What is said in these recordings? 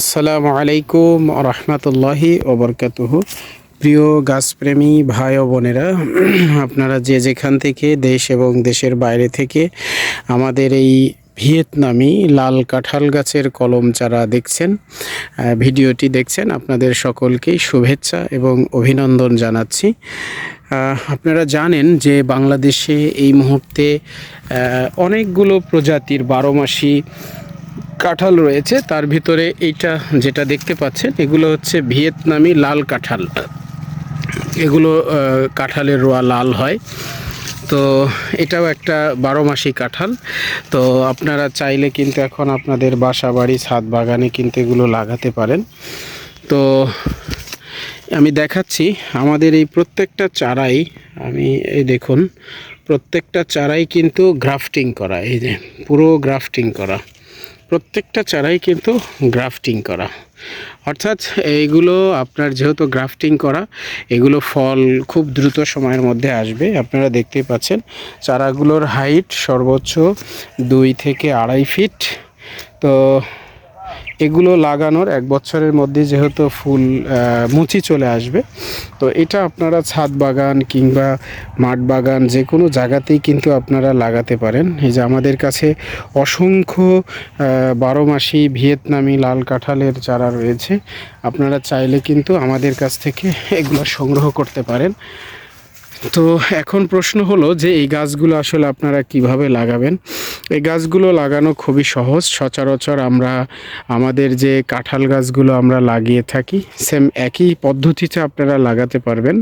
আসসালামু আলাইকুম রহমতুল্লাহি ওবরকাতুহ প্রিয় গাছপ্রেমী ভাই ও বোনেরা, আপনারা যে যেখান থেকে দেশ এবং দেশের বাইরে থেকে আমাদের এই ভিয়েতনামি লাল কাঁঠাল গাছের কলম চারা দেখছেন ভিডিওটি দেখছেন, আপনাদের সকলকেই শুভেচ্ছা এবং অভিনন্দন জানাচ্ছি। আপনারা জানেন যে বাংলাদেশে এই মুহূর্তে অনেকগুলো প্রজাতির বারো মাসি কাঁঠাল রয়েছে, তার ভিতরে এইটা যেটা দেখতে পাচ্ছেন, এগুলো হচ্ছে ভিয়েতনামি লাল কাঁঠাল। এগুলো কাঁঠালের রোয়া লাল হয়। তো এটাও একটা বারো মাসি কাঁঠাল। তো আপনারা চাইলে কিন্তু এখন আপনাদের বাসা বাড়ি, ছাদ বাগানে কিন্তু এগুলো লাগাতে পারেন। তো আমি দেখাচ্ছি, আমাদের এই প্রত্যেকটা চারাই, আমি এই দেখুন, প্রত্যেকটা চারাই কিন্তু গ্রাফটিং করা, এই যে পুরো গ্রাফটিং করা। প্রত্যেকটা চারাই কিন্তু গ্রাফটিং করা। অর্থাৎ এইগুলো আপনার যেহেতু গ্রাফটিং করা, এগুলো ফল খুব দ্রুত সময়ের মধ্যে আসবে। আপনারা দেখতেই পাচ্ছেন, চারাগুলোর হাইট সর্বোচ্চ দুই থেকে আড়াই ফিট। তো এগুলো লাগানোর এক বছরের মধ্যে যেহেতু ফুল মুচি চলে আসবে, তো এটা আপনারা ছাদ বাগান কিংবা মাঠ বাগান যে কোনো জায়গাতেই কিন্তু আপনারা লাগাতে পারেন। এই যে আমাদের কাছে অসংখ্য বারো মাসি ভিয়েতনামি লাল কাঁঠালের চারা রয়েছে, আপনারা চাইলে কিন্তু আমাদের কাছ থেকে এগুলো সংগ্রহ করতে পারেন। তো এখন প্রশ্ন হলো যে এই গাছগুলো আসলে আপনারা কীভাবে লাগাবেন? এই গাছগুলো লাগানো খুবই সহজ। সচরাচর আমরা আমাদের যে কাঁঠাল গাছগুলো আমরা লাগিয়ে থাকি সেম একই পদ্ধতিতে আপনারা লাগাতে পারবেন।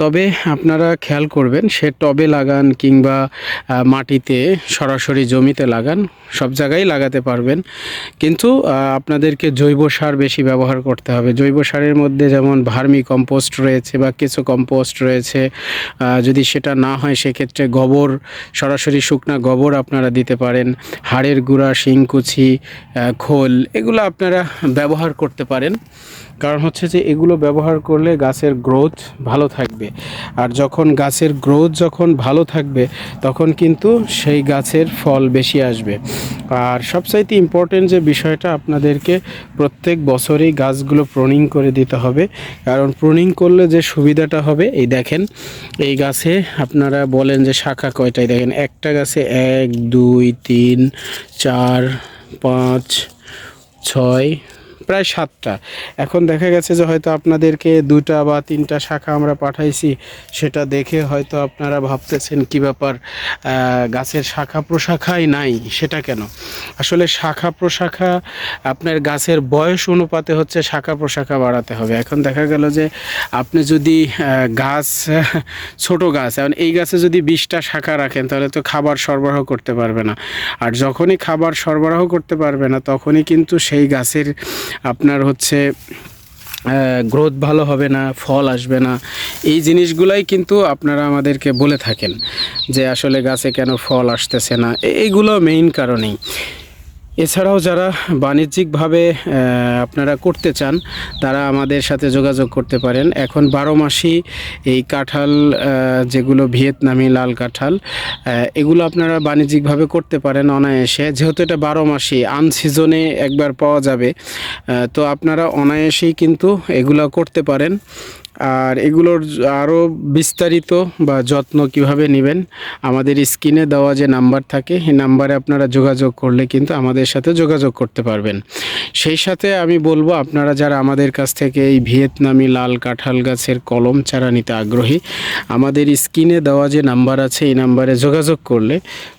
তবে আপনারা খেয়াল করবেন, সে টবে লাগান কিংবা মাটিতে, সরাসরি জমিতে লাগান, সব জায়গায় লাগাতে পারবেন। কিন্তু আপনাদেরকে জৈব সার বেশি ব্যবহার করতে হবে। জৈব সারের মধ্যে যেমন ভার্মি কম্পোস্ট রয়েছে বা কিছু কম্পোস্ট রয়েছে যদি সেটা না হয়, সেক্ষেত্রে গোবর, সরাসরি শুকনা গোবর আপনারা দিতে পারেন। হাড়ের গুঁড়া, শিংকুচি খোল, এগুলো আপনারা ব্যবহার করতে পারেন। কারণ হচ্ছে যে এগুলো ব্যবহার করলে গাছের গ্রোথ ভালো থাকবে। আর যখন গাছের গ্রোথ যখন ভালো থাকবে, তখন কিন্তু সেই গাছের ফল বেশি আসবে। আর সবচাইতে ইম্পর্টেন্ট যে বিষয়টা আপনাদেরকে প্রত্যেক বছরেই গাছগুলো প্রনিং করে দিতে হবে। কারণ প্রনিং করলে যে সুবিধাটা হবে, এই দেখেন, এই গাছে আপনারা বলেন যে শাখা কয়টাই দেখেন, একটা গাছে এক, দুই, তিন, চার, পাঁচ, ছয় প্রায় সাতটা। এখন দেখা গেছে যে হয়তো আপনাদেরকে দুটা বা তিনটা শাখা আমরা পাঠাইছি, সেটা দেখে হয়তো আপনারা ভাবতেছেন কি ব্যাপার গাছের শাখা প্রশাখাই নাই, সেটা কেন? আসলে শাখা প্রশাখা, আপনার গাছের বয়স অনুপাতে হচ্ছে শাখা প্রশাখা বাড়াতে হবে। এখন দেখা গেল যে আপনি যদি গাছ, ছোট গাছ, এখন এই গাছে যদি বিশটা শাখা রাখেন, তাহলে তো খাবার সরবরাহ করতে পারবে না। আর যখনই খাবার সরবরাহ করতে পারবে না, তখনই কিন্তু সেই গাছের আপনার হচ্ছে গ্রোথ ভালো হবে না, ফল আসবে না, এই জিনিসগুলাই কিন্তু আপনারা আমাদেরকে বলে থাকেন যে আসলে গাছে কেন ফল আসতেছে না এইগুলো মেইন কারণেই। এছাড়াও যারা বাণিজ্যিকভাবে আপনারা করতে চান, তারা আমাদের সাথে যোগাযোগ করতে পারেন। এখন বারো মাসই এই কাঁঠাল যেগুলো ভিয়েতনামি লাল কাঁঠাল এগুলো আপনারা বাণিজ্যিকভাবে করতে পারেন অনায়াসে। যেহেতু এটা বারো মাসই, আনসিজনে একবার পাওয়া যাবে তো আপনারা অনায়াসেই কিন্তু এগুলো করতে পারেন। আর এগুলোর আরও বিস্তারিত বা যত্ন কীভাবে নেবেন, আমাদের স্ক্রিনে দেওয়া যে নাম্বার থাকে, এই নাম্বারে আপনারা যোগাযোগ করলে কিন্তু আমাদের সাথে যোগাযোগ করতে পারবেন। সেই সাথে আমি বলব, আপনারা যারা আমাদের কাছ থেকে এই ভিয়েতনামি লাল কাঁঠাল গাছের কলম চারা নিতে আগ্রহী, আমাদের স্ক্রিনে দেওয়া যে নাম্বার আছে, এই নাম্বারে যোগাযোগ করলে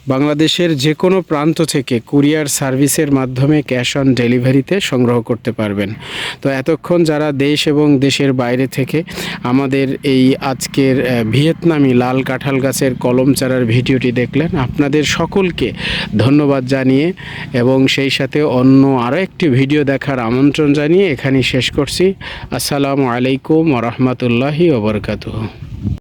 বাংলাদেশের যে কোনো প্রান্ত থেকে কুরিয়ার সার্ভিসের মাধ্যমে ক্যাশ অন ডেলিভারিতে সংগ্রহ করতে পারবেন। তো এতক্ষণ যারা দেশ এবং দেশের বাইরে থেকে আমাদের এই আজকের ভিয়েতনামি লাল কাঁঠাল গাছের কলম চারার ভিডিওটি দেখলেন, আপনাদের সকলকে ধন্যবাদ জানিয়ে এবং সেই সাথে অন্য আরও একটি ভিডিও দেখার আমন্ত্রণ জানিয়ে এখানেই শেষ করছি। আসসালামু আলাইকুম রহমতুল্লাহি ওবরকাতুহ